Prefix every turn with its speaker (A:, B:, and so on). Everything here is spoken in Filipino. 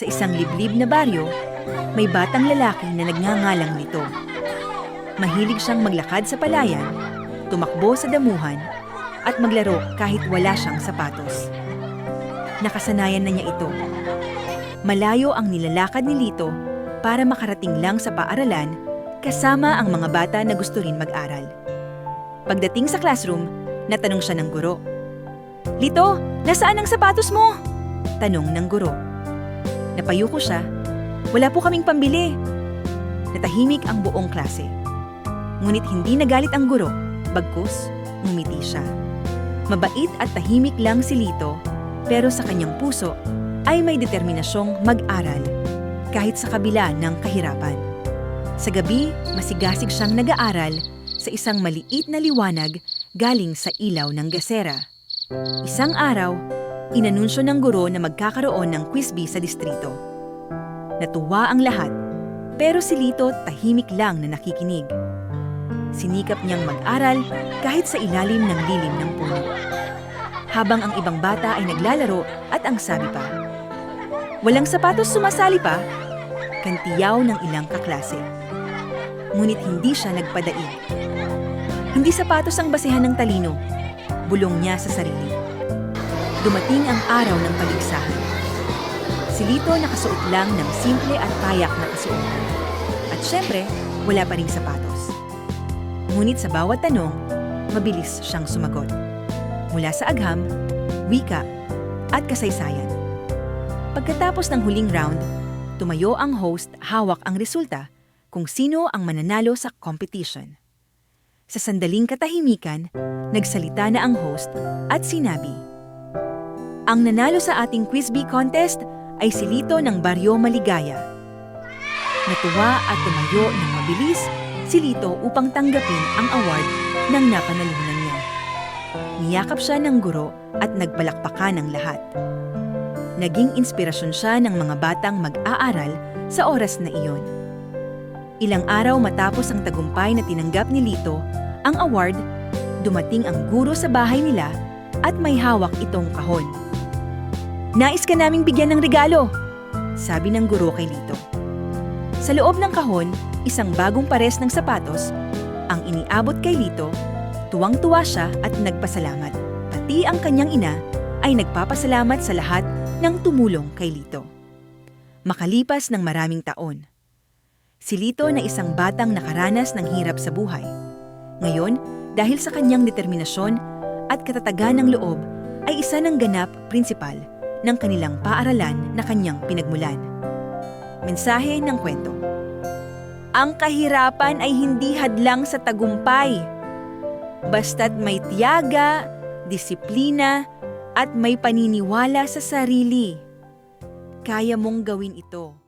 A: Sa isang liblib na baryo, may batang lalaki na nagngangalang nito. Mahilig siyang maglakad sa palayan, tumakbo sa damuhan, at maglaro kahit wala siyang sapatos. Nakasanayan na niya ito. Malayo ang nilalakad ni Lito para makarating lang sa paaralan kasama ang mga bata na gusto rin mag-aral. Pagdating sa classroom, natanong siya ng guro. Lito, nasaan ang sapatos mo? Tanong ng guro. Napayuko siya. Wala po kaming pambili. Natahimik ang buong klase. Ngunit hindi nagalit ang guro, bagkus, ngumiti siya. Mabait at tahimik lang si Lito, pero sa kanyang puso ay may determinasyong mag-aral kahit sa kabila ng kahirapan. Sa gabi, masigasig siyang nag-aaral sa isang maliit na liwanag galing sa ilaw ng gasera. Isang araw, inanunsyo ng guro na magkakaroon ng quiz bee sa distrito. Natuwa ang lahat, pero si Lito tahimik lang na nakikinig. Sinikap niyang mag-aral kahit sa ilalim ng lilim ng puno. Habang ang ibang bata ay naglalaro at ang sabi pa, Walang sapatos sumasali pa, kantiyaw ng ilang kaklase. Ngunit hindi siya nagpadaig. Hindi sapatos ang basehan ng talino, bulong niya sa sarili. Dumating ang araw ng paligsahan. Si Lito nakasuot lang ng simple at payak na kasuotan. At syempre, wala pa ring sapatos. Ngunit sa bawat tanong, mabilis siyang sumagot. Mula sa agham, wika, at kasaysayan. Pagkatapos ng huling round, tumayo ang host hawak ang resulta kung sino ang mananalo sa competition. Sa sandaling katahimikan, nagsalita na ang host at sinabi, Ang nanalo sa ating Quiz Bee contest ay si Lito ng Baryo Maligaya. Natuwa at tumayo ng mabilis si Lito upang tanggapin ang award ng napanalunan niya. Niyakap siya ng guro at nagpalakpakan ng lahat. Naging inspirasyon siya ng mga batang mag-aaral sa oras na iyon. Ilang araw matapos ang tagumpay na tinanggap ni Lito, ang award, dumating ang guro sa bahay nila at may hawak itong kahon. Nais ka naming bigyan ng regalo, sabi ng guro kay Lito. Sa loob ng kahon, isang bagong pares ng sapatos, ang iniabot kay Lito, tuwang-tuwa siya at nagpasalamat. Pati ang kanyang ina ay nagpapasalamat sa lahat ng tumulong kay Lito. Makalipas ng maraming taon, si Lito na isang batang nakaranas ng hirap sa buhay. Ngayon, dahil sa kanyang determinasyon at katatagan ng loob, ay isa ng ganap prinsipal ng kanilang paaralan na kanyang pinagmulan. Mensahe ng kwento. Ang kahirapan ay hindi hadlang sa tagumpay. Basta't may tiyaga, disiplina, at may paniniwala sa sarili. Kaya mong gawin ito.